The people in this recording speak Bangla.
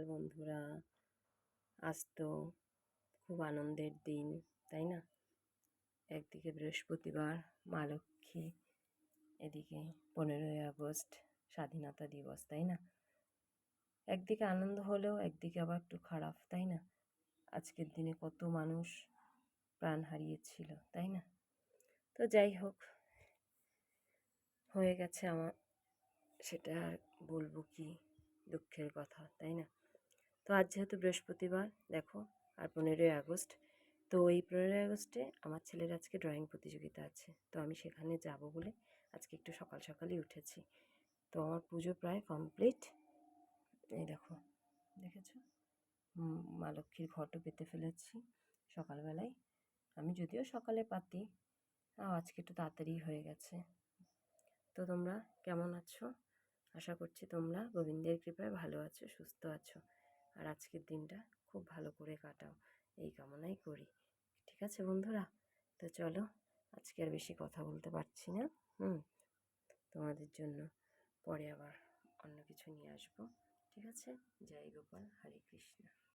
সকাল বন্ধুরা। আজ তো খুব আনন্দের দিন, তাই না? একদিকে বৃহস্পতিবার, মা লক্ষ্মী, এদিকে পনেরোই আগস্ট, স্বাধীনতা দিবস, তাই না? একদিকে আনন্দ হলেও একদিকে আবার একটু খারাপ, তাই না? আজকের দিনে কত মানুষ প্রাণ হারিয়েছিল, তাই না? তো যাই হোক, হয়ে গেছে আমার, সেটা আর বলব কি দুঃখের কথা, তাই না? তো আজ যেহেতু বৃহস্পতিবার, দেখো, আর পনেরোই আগস্ট, তো এই পনেরোই আগস্টে আমার ছেলের আজকে ড্রয়িং প্রতিযোগিতা আছে। তো আমি সেখানে যাব বলে আজকে একটু সকাল সকালই উঠেছি। তো আমার পুজো প্রায় কমপ্লিট এই দেখো, দেখেছ? মা লক্ষ্মীর ঘটও পেতে ফেলেছি সকালবেলায়। আমি যদিও সকালে পাতি আজকে একটু তাড়াতাড়ি হয়ে গেছে। তো তোমরা কেমন আছো? আশা করছি তোমরা গোবিন্দের কৃপায় ভালো আছো, সুস্থ আছো। আর আজকের দিনটা খুব ভালো করে কাটাও। এই কামনাই করি। ঠিক আছে বন্ধুরা? তো চলো, আজকে আর বেশি কথা বলতে পারছি না। হুম? তোমাদের জন্য পরে আবার অন্য কিছু নিয়ে আসব। ঠিক আছে? জয় গোপাল, হরে কৃষ্ণ।